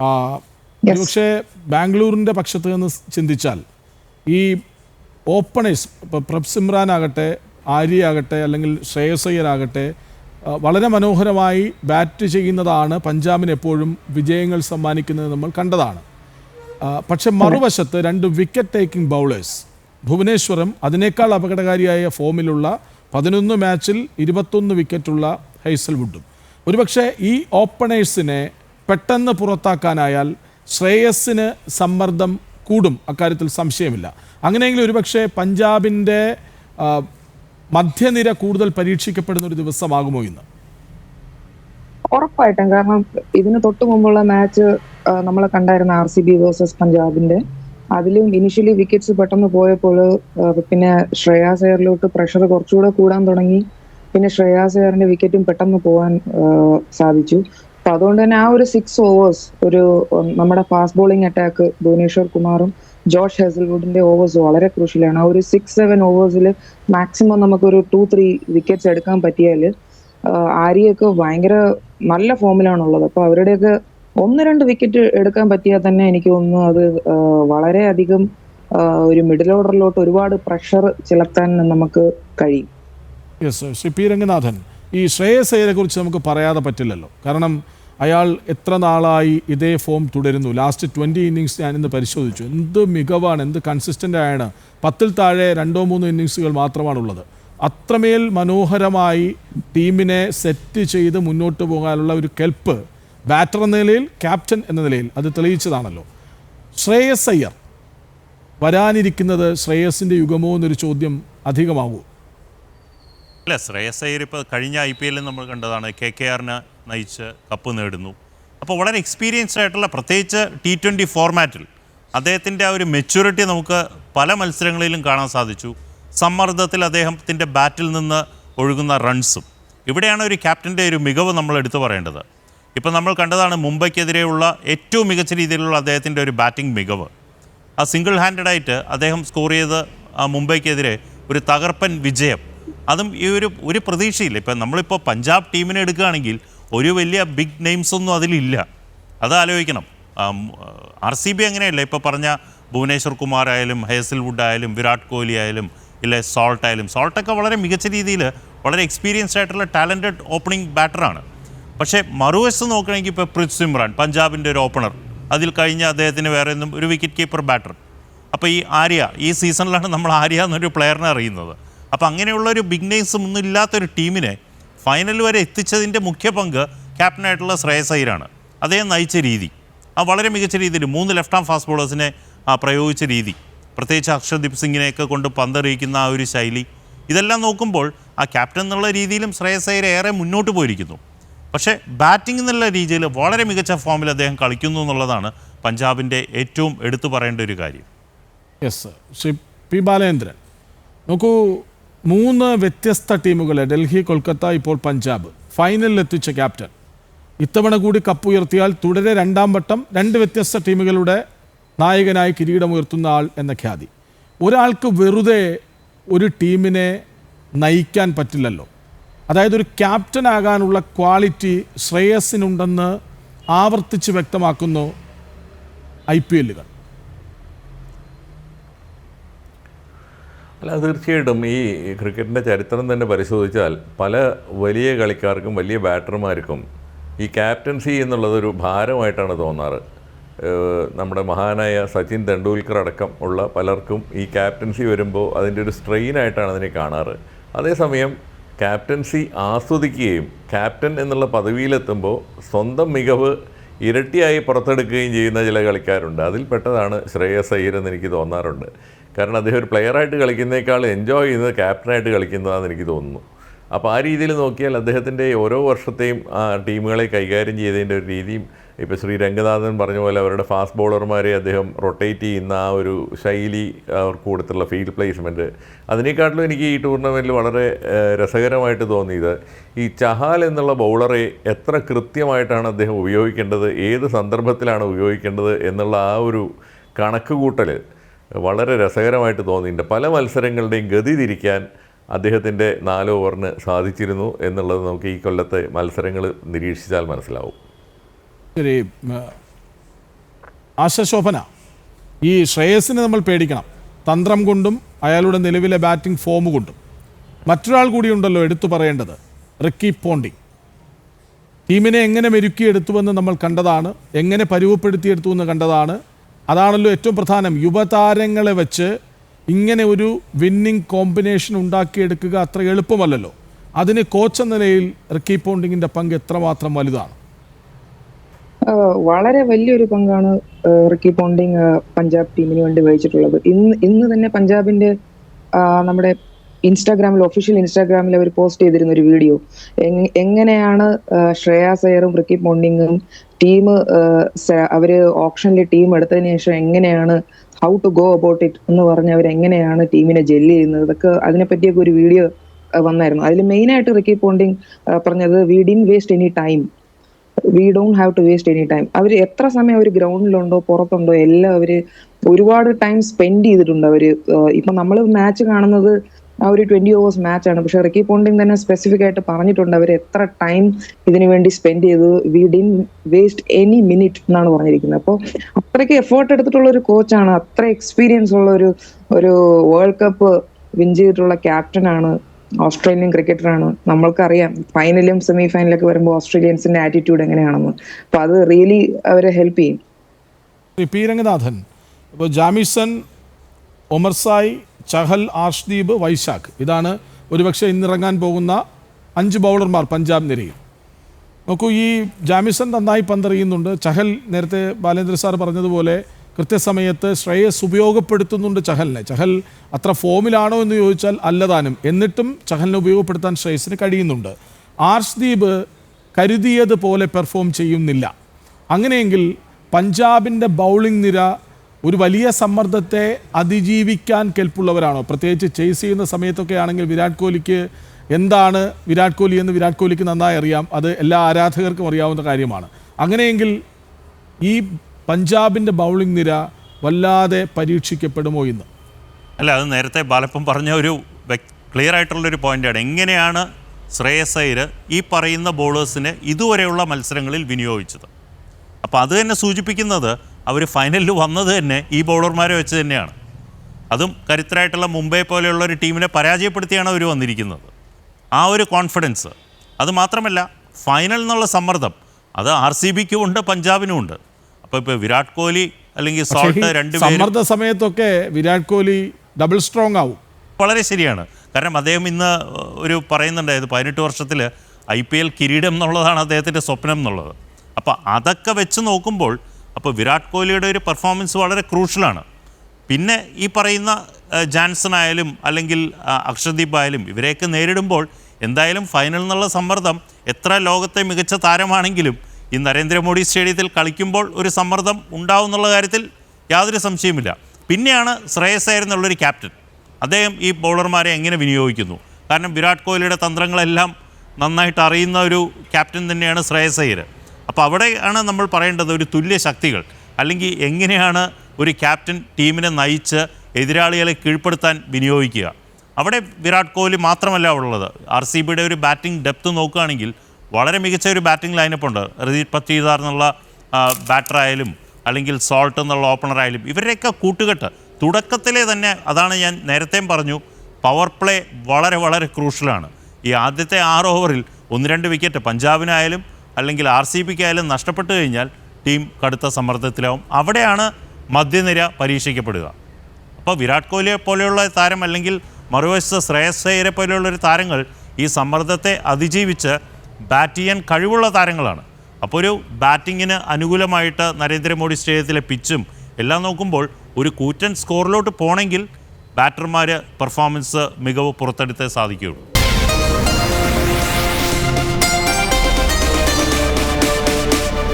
ആ, ഒരുപക്ഷെ ബാംഗ്ലൂരിന്റെ പക്ഷത്ത് നിന്ന് ചിന്തിച്ചാൽ ഈ ഓപ്പണേഴ്സ് ഇപ്പോൾ പ്രഭ് സിമ്രാൻ ആകട്ടെ ആര്യ ആകട്ടെ അല്ലെങ്കിൽ ശ്രേയസ് അയ്യർ ആകട്ടെ വളരെ മനോഹരമായി ബാറ്റ് ചെയ്യുന്നതാണ് പഞ്ചാബിന് എപ്പോഴും വിജയങ്ങൾ സമ്മാനിക്കുന്നത് നമ്മൾ കണ്ടതാണ്. പക്ഷെ മറുവശത്ത് രണ്ട് വിക്കറ്റ് ടേക്കിംഗ് ബൗളേഴ്സ് ഭുവനേശ്വരം അതിനേക്കാൾ അപകടകാരിയായ ഫോമിലുള്ള പതിനൊന്ന് മാച്ചിൽ ഇരുപത്തൊന്ന് വിക്കറ്റുള്ള ഹൈസൽവുഡും. ഒരുപക്ഷെ ഈ ഓപ്പണേഴ്സിനെ പെട്ടെന്ന് പുറത്താക്കാനായാൽ ശ്രേയസ്സിന് സമ്മർദ്ദം കൂടും. അക്കാര്യത്തിൽ സംശയമില്ല. അങ്ങനെയെങ്കിൽ ഒരുപക്ഷെ പഞ്ചാബിന്റെ മധ്യനിര കൂടുതൽ പരീക്ഷിക്കപ്പെടുന്ന ഒരു ദിവസമാകുമോ ഇന്ന്? ഉറപ്പായിട്ടും. കാരണം ഇതിന് തൊട്ട് മുമ്പുള്ള മാച്ച് നമ്മൾ കണ്ടായിരുന്ന ആർ സി ബി വേഴ്സസ് പഞ്ചാബിന്റെ അതിലും ഇനിഷ്യലി വിക്കറ്റ്സ് പെട്ടെന്ന് പോയപ്പോൾ പിന്നെ ശ്രേയാസ് എയറിലോട്ട് പ്രഷർ കുറച്ചുകൂടെ കൂടാൻ തുടങ്ങി. പിന്നെ ശ്രേയാസ് എയറിന്റെ വിക്കറ്റും പെട്ടെന്ന് പോകാൻ സാധിച്ചു. അതുകൊണ്ട് തന്നെ ആ ഒരു സിക്സ് ഓവേഴ്സ് ഒരു നമ്മുടെ ഫാസ്റ്റ് ബോളിംഗ് അറ്റാക്ക് ഭുവനേശ്വർ കുമാറും ജോർജ് ഹെസൽവുഡിന്റെ ഓവേഴ്സ് വളരെ ക്രൂഷ്യലാണ് ആ ഒരു സിക്സ് സെവൻ ഓവേഴ്സിൽ മാക്സിമം നമുക്കൊരു ടു ത്രീ വിക്കറ്റ്സ് എടുക്കാൻ പറ്റിയാൽ ആര്യയൊക്കെ ഭയങ്കര നല്ല ഫോമിലാണുള്ളത് അപ്പൊ അവരുടെയൊക്കെ ഒന്ന് രണ്ട് വിക്കറ്റ് എടുക്കാൻ പറ്റിയാൽ തന്നെ എനിക്ക് തോന്നുന്നു അത് വളരെ വളരെയധികം ഒരു മിഡിൽ ഓർഡറിലോട്ട് ഒരുപാട് പ്രഷർ ചെലുത്താൻ നമുക്ക് കഴിയും. രംഗനാഥൻ. ഈ ശ്രേയസ് കുറിച്ച് നമുക്ക് പറയാതെ പറ്റില്ലല്ലോ. കാരണം അയാൾ എത്ര നാളായി ഇതേ ഫോം തുടരുന്നു. ലാസ്റ്റ് ട്വന്റി ഇന്നിങ്സ് ഞാൻ ഇന്ന് പരിശോധിച്ചു. എന്ത് മികവാണ് എന്ത് കൺസിസ്റ്റന്റ് ആണ് പത്തിൽ താഴെ രണ്ടോ മൂന്നോ ഇന്നിങ്സുകൾ മാത്രമാണുള്ളത്. അത്രമേൽ മനോഹരമായി ടീമിനെ സെറ്റ് ചെയ്ത് മുന്നോട്ട് പോകാനുള്ള ഒരു കെൽപ്പ് ബാറ്റർ എന്ന നിലയിൽ ക്യാപ്റ്റൻ എന്ന നിലയിൽ അത് തെളിയിച്ചതാണല്ലോ. ശ്രേയസ് അയ്യർ. വരാനിരിക്കുന്നത് ശ്രേയസിന്റെ യുഗമോ എന്നൊരു ചോദ്യം അധികമാകൂ അല്ല ശ്രേയസ് അയ്യർ ഇപ്പോൾ കഴിഞ്ഞ ഐ പി എല്ലിൽ നമ്മൾ കണ്ടതാണ് കെ കെ ആറിനെ നയിച്ച് കപ്പ് നേടുന്നു. അപ്പോൾ വളരെ എക്സ്പീരിയൻസ്ഡ് ആയിട്ടുള്ള പ്രത്യേകിച്ച് ടി ട്വന്റി ഫോർമാറ്റിൽ അദ്ദേഹത്തിന്റെ ആ ഒരു മെച്യൂരിറ്റി നമുക്ക് പല മത്സരങ്ങളിലും കാണാൻ സാധിച്ചു. സമ്മർദ്ദത്തിൽ അദ്ദേഹത്തിന്റെ ബാറ്റിൽ നിന്ന് ഒഴുകുന്ന റൺസും ഇവിടെയാണ് ഒരു ക്യാപ്റ്റന്റെ ഒരു മികവ് നമ്മൾ എടുത്തു പറയേണ്ടത്. ഇപ്പം നമ്മൾ കണ്ടതാണ് മുംബൈക്കെതിരെയുള്ള ഏറ്റവും മികച്ച രീതിയിലുള്ള അദ്ദേഹത്തിന്റെ ഒരു ബാറ്റിംഗ് മികവ്. ആ സിംഗിൾ ഹാൻഡഡായിട്ട് അദ്ദേഹം സ്കോർ ചെയ്ത് ആ മുംബൈക്കെതിരെ ഒരു തകർപ്പൻ വിജയം. അതും ഈ ഒരു ഒരു പ്രതീക്ഷയില്ല. ഇപ്പം നമ്മളിപ്പോൾ പഞ്ചാബ് ടീമിനെ എടുക്കുകയാണെങ്കിൽ ഒരു വലിയ ബിഗ് നെയിംസ് ഒന്നും അതിലില്ല. അത് ആലോചിക്കണം. ആർ സി ബി അങ്ങനെയല്ല. ഇപ്പോൾ പറഞ്ഞ ഭുവനേശ്വർ കുമാർ ആയാലും ഹേസൽവുഡ് ആയാലും വിരാട് കോഹ്ലി ആയാലും ഇല്ല സോൾട്ട് ആയാലും സോൾട്ടൊക്കെ വളരെ മികച്ച രീതിയിൽ വളരെ എക്സ്പീരിയൻസ്ഡ് ആയിട്ടുള്ള ടാലന്റഡ് ഓപ്പണിംഗ് ബാറ്ററാണ് പക്ഷേ മറുവശത്ത് നോക്കുകയാണെങ്കിൽ ഇപ്പോൾ പ്രിത് സിമ്രാൻ പഞ്ചാബിന്റെ ഒരു ഓപ്പണർ അതിൽ കഴിഞ്ഞ അദ്ദേഹത്തിന് വേറെ ഒന്നും ഒരു വിക്കറ്റ് കീപ്പർ ബാറ്റർ അപ്പോൾ ഈ ആര്യ ഈ സീസണിലാണ് നമ്മൾ ആര്യ എന്നൊരു പ്ലെയറിനെ അറിയുന്നത്. അപ്പോൾ അങ്ങനെയുള്ള ഒരു ബിഗ് നെയിംസ് ഒന്നും ഇല്ലാത്തൊരു ടീമിനെ ഫൈനൽ വരെ എത്തിച്ചതിന്റെ മുഖ്യ പങ്ക് ക്യാപ്റ്റനായിട്ടുള്ള ശ്രേയസ് അയ്യരാണ്. അദ്ദേഹം നയിച്ച രീതി. ആ വളരെ മികച്ച രീതിയിൽ മൂന്ന് ലെഫ്റ്റ് ആം ഫാസ്റ്റ് ബോളേഴ്സിനെ പ്രയോഗിച്ച രീതി. പ്രത്യേകിച്ച് അക്ഷർദീപ് സിംഗിനെയൊക്കെ കൊണ്ട് പന്തറിയിക്കുന്ന ആ ഒരു ശൈലി. ഇതെല്ലാം നോക്കുമ്പോൾ ആ ക്യാപ്റ്റൻ എന്നുള്ള രീതിയിലും ശ്രേയസ് അയ്യർ ഏറെ മുന്നോട്ട് പോയിരിക്കുന്നു. പക്ഷേ ബാറ്റിംഗ് എന്നുള്ള രീതിയിൽ വളരെ മികച്ച ഫോമിൽ അദ്ദേഹം കളിക്കുന്നു എന്നുള്ളതാണ് പഞ്ചാബിന്റെ ഏറ്റവും എടുത്തു പറയേണ്ട ഒരു കാര്യം. യെസ് ശ്രീ പി ബാലേന്ദ്രൻ നോക്കൂ മൂന്ന് വ്യത്യസ്ത ടീമുകളെ ഡൽഹി കൊൽക്കത്ത ഇപ്പോൾ പഞ്ചാബ്. ഫൈനലിൽ എത്തിച്ച ക്യാപ്റ്റൻ ഇത്തവണ കൂടി കപ്പ് ഉയർത്തിയാൽ തുടരെ രണ്ടാം വട്ടം രണ്ട് വ്യത്യസ്ത ടീമുകളുടെ നായകനായി കിരീടമുയർത്തുന്ന ആൾ എന്ന ഖ്യാതി. ഒരാൾക്ക് വെറുതെ ഒരു ടീമിനെ നയിക്കാൻ പറ്റില്ലല്ലോ. അതായത് ഒരു ക്യാപ്റ്റൻ ആകാനുള്ള ക്വാളിറ്റി ശ്രേയസിനുണ്ടെന്ന് ആവർത്തിച്ച് വ്യക്തമാക്കുന്നു ഐ പി എല്ലുകൾ. അല്ല തീർച്ചയായിട്ടും ഈ ക്രിക്കറ്റിന്റെ ചരിത്രം തന്നെ പരിശോധിച്ചാൽ പല വലിയ കളിക്കാർക്കും വലിയ ബാറ്റർമാർക്കും ഈ ക്യാപ്റ്റൻസി എന്നുള്ളതൊരു ഭാരമായിട്ടാണ് തോന്നാറ്. നമ്മുടെ മഹാനായ സച്ചിൻ തെണ്ടുൽക്കർ അടക്കം ഉള്ള പലർക്കും ഈ ക്യാപ്റ്റൻസി വരുമ്പോൾ അതിന്റെ ഒരു സ്ട്രെയിൻ ആയിട്ടാണ് അതിനെ കാണാറ്. അതേസമയം ക്യാപ്റ്റൻസി ആസ്വദിക്കുകയും ക്യാപ്റ്റൻ എന്നുള്ള പദവിയിലെത്തുമ്പോൾ സ്വന്തം മികവ് ഇരട്ടിയായി പുറത്തെടുക്കുകയും ചെയ്യുന്ന ചില കളിക്കാരുണ്ട്. അതിൽപ്പെട്ടതാണ് ശ്രേയസ് അയ്യർ എന്ന് എനിക്ക് തോന്നാറുണ്ട്. കാരണം അദ്ദേഹം ഒരു പ്ലെയറായിട്ട് കളിക്കുന്നേക്കാൾ എൻജോയ് ചെയ്യുന്നത് ക്യാപ്റ്റനായിട്ട് കളിക്കുന്നതാണെന്ന് എനിക്ക് തോന്നുന്നു. അപ്പോൾ ആ രീതിയിൽ നോക്കിയാൽ അദ്ദേഹത്തിന്റെ ഓരോ വർഷത്തെയും ആ ടീമുകളെ കൈകാര്യം ചെയ്തതിന്റെ ഒരു രീതിയും ഇപ്പോൾ ശ്രീ രംഗനാഥൻ പറഞ്ഞ പോലെ അവരുടെ ഫാസ്റ്റ് ബോളർമാരെ അദ്ദേഹം റൊട്ടേറ്റ് ചെയ്യുന്ന ആ ഒരു ശൈലി അവർക്ക് കൊടുത്തുള്ള ഫീൽഡ് പ്ലേസ്മെന്റ് അതിനേക്കാട്ടിലും എനിക്ക് ഈ ടൂർണമെന്റിൽ വളരെ രസകരമായിട്ട് തോന്നിയത് ഈ ചഹാൽ എന്നുള്ള ബൗളറെ എത്ര കൃത്യമായിട്ടാണ് അദ്ദേഹം ഉപയോഗിക്കേണ്ടത് ഏത് സന്ദർഭത്തിലാണ് ഉപയോഗിക്കേണ്ടത് എന്നുള്ള ആ ഒരു കണക്ക് കൂട്ടൽ വളരെ രസകരമായിട്ട് തോന്നിയിട്ടുണ്ട്. പല മത്സരങ്ങളുടെയും ഗതി തിരിക്കാൻ അദ്ദേഹത്തിന്റെ നാല് ഓവറിന് സാധിച്ചിരുന്നു എന്നുള്ളത് നമുക്ക് ഈ കൊല്ലത്തെ മത്സരങ്ങൾ നിരീക്ഷിച്ചാൽ മനസ്സിലാവും. ശരി ആശശോഭന ഈ ശ്രേയസിനെ നമ്മൾ പേടിക്കണം. തന്ത്രം കൊണ്ടും അയാളുടെ നിലവിലെ ബാറ്റിംഗ് ഫോം കൊണ്ടും. മറ്റൊരാൾ കൂടിയുണ്ടല്ലോ എടുത്തു പറയേണ്ടത് റിക്കി പോണ്ടിങ്. ടീമിനെ എങ്ങനെ മെരുക്കിയെടുത്തുവെന്ന് നമ്മൾ കണ്ടതാണ് എങ്ങനെ പരുവപ്പെടുത്തിയെടുത്തു എന്ന് കണ്ടതാണ് അതാണല്ലോ ഏറ്റവും പ്രധാനം. യുവതാരങ്ങളെ വെച്ച് ഇങ്ങനെ ഒരു വിന്നിംഗ് കോമ്പിനേഷൻ ഉണ്ടാക്കിയെടുക്കുക അത്ര എളുപ്പമല്ലല്ലോ. അതിന് കോച്ച് എന്ന നിലയിൽ റിക്കി പോണ്ടിങ്ങിന്റെ പങ്ക് എത്രമാത്രം വലുതാണ്? വളരെ വലിയൊരു പങ്കാണ് റിക്കി പോണ്ടിങ് പഞ്ചാബ് ടീമിന് വേണ്ടി വഹിച്ചിട്ടുള്ളത്. ഇന്ന് ഇന്ന് തന്നെ പഞ്ചാബിന്റെ നമ്മുടെ ഇൻസ്റ്റാഗ്രാമിൽ ഒഫീഷ്യൽ ഇൻസ്റ്റാഗ്രാമിൽ അവർ പോസ്റ്റ് ചെയ്തിരുന്ന ഒരു വീഡിയോ എങ്ങനെയാണ് ശ്രേയാസ് അയ്യറും റിക്കി മോണ്ടിങ്ങും ടീം അവർ ഓപ്ഷനിൽ ടീം എടുത്തതിന് ശേഷം എങ്ങനെയാണ് how to go about it എന്ന് പറഞ്ഞ് അവർ എങ്ങനെയാണ് ടീമിനെ ജെല്ലി ചെയ്യുന്നത്? ഇതൊക്കെ അതിനെപ്പറ്റിയൊക്കെ ഒരു വീഡിയോ വന്നായിരുന്നു. അതിൽ മെയിൻ ആയിട്ട് റിക്കി പോണ്ടിങ് പറഞ്ഞത് we didn't waste any time we don't have to waste any time അവർ എത്ര സമയം അവർ ഗ്രൗണ്ടിലുണ്ടോ പുറത്തുണ്ടോ എല്ലാം അവർ ഒരുപാട് ടൈം സ്പെൻഡ് ചെയ്തിട്ടുണ്ട് അവർ ഇപ്പൊ നമ്മൾ മാച്ച് കാണുന്നത് ആ ഒരു ട്വന്റി ഓവേഴ്സ് മാച്ച് ആണ്. പക്ഷെ റിക്കി പോണ്ടിങ് തന്നെ സ്പെസിഫിക് ആയിട്ട് പറഞ്ഞിട്ടുണ്ട്. അവർ എത്ര ടൈം ഇതിനു വേണ്ടി സ്പെൻഡ് ചെയ്തു? We didn't waste any minute എന്നാണ് പറഞ്ഞിരിക്കുന്നത്. അപ്പോൾ അത്രയ്ക്ക് എഫേർട്ട് എടുത്തിട്ടുള്ള ഒരു കോച്ചാണ് അത്ര എക്സ്പീരിയൻസ് ഉള്ള ഒരു ഒരു വേൾഡ് കപ്പ് വിൻ ചെയ്തിട്ടുള്ള ക്യാപ്റ്റനാണ് ഓസ്ട്രേലിയൻ ക്രിക്കറ്ററാണ് നമ്മൾക്കറിയാം. ഫൈനലും സെമി ഫൈനലൊക്കെ വരുമ്പോൾ ഓസ്ട്രേലിയൻസിന്റെ ആറ്റിറ്റ്യൂഡ് എങ്ങനെയാണെന്ന്. അപ്പൊ അത് റിയലി അവരെ ഹെൽപ്പ് ചെയ്യും. പി രംഗനാഥൻ. ഇപ്പോൾ ജാമിസൺ ഒമർസായ് ചഹൽ ആർഷ്ദീപ് വൈശാഖ്. ഇതാണ് ഒരുപക്ഷെ ഇന്നിറങ്ങാൻ പോകുന്ന അഞ്ച് ബൗളർമാർ പഞ്ചാബ് നിരയിൽ. നോക്കൂ ഈ ജാമിസൺ നന്നായി പന്തറിയുന്നുണ്ട്. ചഹൽ നേരത്തെ ബാലേന്ദ്ര സാർ പറഞ്ഞതുപോലെ കൃത്യസമയത്ത് ശ്രേയസ് ഉപയോഗപ്പെടുത്തുന്നുണ്ട് ചഹലിനെ. ചഹൽ അത്ര ഫോമിലാണോ എന്ന് ചോദിച്ചാൽ അല്ലതാനും. എന്നിട്ടും ചഹലിനെ ഉപയോഗപ്പെടുത്താൻ ശ്രേയസിന് കഴിയുന്നുണ്ട്. ആർഷ്ദീപ് കരുതിയതുപോലെ പെർഫോം ചെയ്യുന്നില്ല. അങ്ങനെയെങ്കിൽ പഞ്ചാബിന്റെ ബൗളിംഗ് നിര ഒരു വലിയ സമ്മർദ്ദത്തെ അതിജീവിക്കാൻ കെൽപ്പുള്ളവരാണോ? പ്രത്യേകിച്ച് ചേസ് ചെയ്യുന്ന സമയത്തൊക്കെ ആണെങ്കിൽ വിരാട് കോഹ്ലിക്ക് എന്താണ് വിരാട് കോഹ്ലി എന്ന് വിരാട് കോഹ്ലിക്ക് നന്നായി അറിയാം. അത് എല്ലാ ആരാധകർക്കും അറിയാവുന്ന കാര്യമാണ്. അങ്ങനെയെങ്കിൽ ഈ പഞ്ചാബിന്റെ ബൗളിംഗ് നിര വല്ലാതെ പരീക്ഷിക്കപ്പെടുമോ ഇന്ന്? അല്ല അത് നേരത്തെ ബാലപ്പം പറഞ്ഞ ഒരു ക്ലിയർ ആയിട്ടുള്ളൊരു പോയിന്റാണ് എങ്ങനെയാണ് ശ്രേയസ് ഈ പറയുന്ന ബോളേഴ്സിനെ ഇതുവരെയുള്ള മത്സരങ്ങളിൽ വിനിയോഗിച്ചത്? അപ്പോൾ അത് തന്നെ സൂചിപ്പിക്കുന്നത് അവർ ഫൈനലിൽ വന്നത് തന്നെ ഈ ബൗളർമാരെ വെച്ച് തന്നെയാണ്. അതും കരുത്തരായിട്ടുള്ള മുംബൈ പോലെയുള്ള ഒരു ടീമിനെ പരാജയപ്പെടുത്തിയാണ് അവർ വന്നിരിക്കുന്നത്. ആ ഒരു കോൺഫിഡൻസ് അതുമാത്രമല്ല ഫൈനൽ എന്നുള്ള സമ്മർദ്ദം. അത് ആർ സി ബിക്കും ഉണ്ട് പഞ്ചാബിനും ഉണ്ട്. അപ്പോൾ ഇപ്പോൾ വിരാട് കോഹ്ലി അല്ലെങ്കിൽ സോൾട്ട് രണ്ട് സമ്മർദ്ദ സമയത്തൊക്കെ വിരാട് കോഹ്ലി ഡബിൾ സ്ട്രോങ് ആവും. വളരെ ശരിയാണ്. കാരണം അദ്ദേഹം ഇന്ന് ഒരു പറയുന്നുണ്ടായത് പതിനെട്ട് വർഷത്തിൽ ഐ പി എൽ കിരീടം എന്നുള്ളതാണ് അദ്ദേഹത്തിന്റെ സ്വപ്നം എന്നുള്ളത്. അപ്പോൾ അതൊക്കെ വെച്ച് നോക്കുമ്പോൾ അപ്പോൾ വിരാട് കോഹ്ലിയുടെ ഒരു പെർഫോമൻസ് വളരെ ക്രൂഷ്യലാണ് പിന്നെ ഈ പറയുന്ന ജാൻസൺ ആയാലും അല്ലെങ്കിൽ അക്ഷർദീപ് ആയാലും ഇവരെയൊക്കെ നേരിടുമ്പോൾ എന്തായാലും ഫൈനൽ എന്നുള്ള സമ്മർദ്ദം എത്ര ലോകത്തെ മികച്ച താരമാണെങ്കിലും ഈ നരേന്ദ്രമോദി സ്റ്റേഡിയത്തിൽ കളിക്കുമ്പോൾ ഒരു സമ്മർദ്ദം ഉണ്ടാവും എന്നുള്ള കാര്യത്തിൽ യാതൊരു സംശയമില്ല പിന്നെയാണ് ശ്രേയസ് അയ്യർ എന്നുള്ളൊരു ക്യാപ്റ്റൻ അദ്ദേഹം ഈ ബൗളർമാരെ എങ്ങനെ വിനിയോഗിക്കുന്നു? കാരണം വിരാട് കോഹ്ലിയുടെ തന്ത്രങ്ങളെല്ലാം നന്നായിട്ട് അറിയുന്ന ഒരു ക്യാപ്റ്റൻ തന്നെയാണ് ശ്രേയസ് അയ്യർ. അപ്പോൾ അവിടെയാണ് നമ്മൾ പറയേണ്ടത് ഒരു തുല്യ ശക്തികൾ. അല്ലെങ്കിൽ എങ്ങനെയാണ് ഒരു ക്യാപ്റ്റൻ ടീമിനെ നയിച്ച് എതിരാളികളെ കീഴ്പ്പെടുത്താൻ വിനിയോഗിക്കുക. അവിടെ വിരാട് കോഹ്ലി മാത്രമല്ല ഉള്ളത്. ആർ സി ബിയുടെ ഒരു ബാറ്റിംഗ് ഡെപ്ത് നോക്കുകയാണെങ്കിൽ വളരെ മികച്ച ഒരു ബാറ്റിംഗ് ലൈനപ്പ് ഉണ്ട്. റജീത് പത്തീദാർ എന്നുള്ള ബാറ്ററായാലും അല്ലെങ്കിൽ സോൾട്ട് എന്നുള്ള ഓപ്പണറായാലും ഇവരുടെയൊക്കെ കൂട്ടുകെട്ട് തുടക്കത്തിലെ തന്നെ അതാണ് ഞാൻ നേരത്തെയും പറഞ്ഞു പവർ പ്ലേ വളരെ വളരെ ക്രൂഷ്യലാണ് ഈ ആദ്യത്തെ ആറ് ഓവറിൽ ഒന്ന് രണ്ട് വിക്കറ്റ് പഞ്ചാബിനായാലും അല്ലെങ്കിൽ ആർ സി ബിക്കായാലും നഷ്ടപ്പെട്ടു കഴിഞ്ഞാൽ ടീം കടുത്ത സമ്മർദ്ദത്തിലാവും. അവിടെയാണ് മധ്യനിര പരീക്ഷിക്കപ്പെടുക. അപ്പോൾ വിരാട് കോഹ്ലിയെ പോലെയുള്ള താരം അല്ലെങ്കിൽ മറുവശത്ത് ശ്രേയസ് പോലെയുള്ള ഒരു താരങ്ങൾ ഈ സമ്മർദ്ദത്തെ അതിജീവിച്ച് ബാറ്റ് ചെയ്യാൻ കഴിവുള്ള താരങ്ങളാണ്. അപ്പോൾ ഒരു ബാറ്റിങ്ങിന് അനുകൂലമായിട്ട് നരേന്ദ്രമോദി സ്റ്റേഡിയത്തിലെ പിച്ചും എല്ലാം നോക്കുമ്പോൾ ഒരു കൂറ്റൻ സ്കോറിലോട്ട് പോകണമെങ്കിൽ ബാറ്റർമാർ പെർഫോമൻസ് മികവ് പുറത്തെടുത്തേ സാധിക്കുകയുള്ളൂ.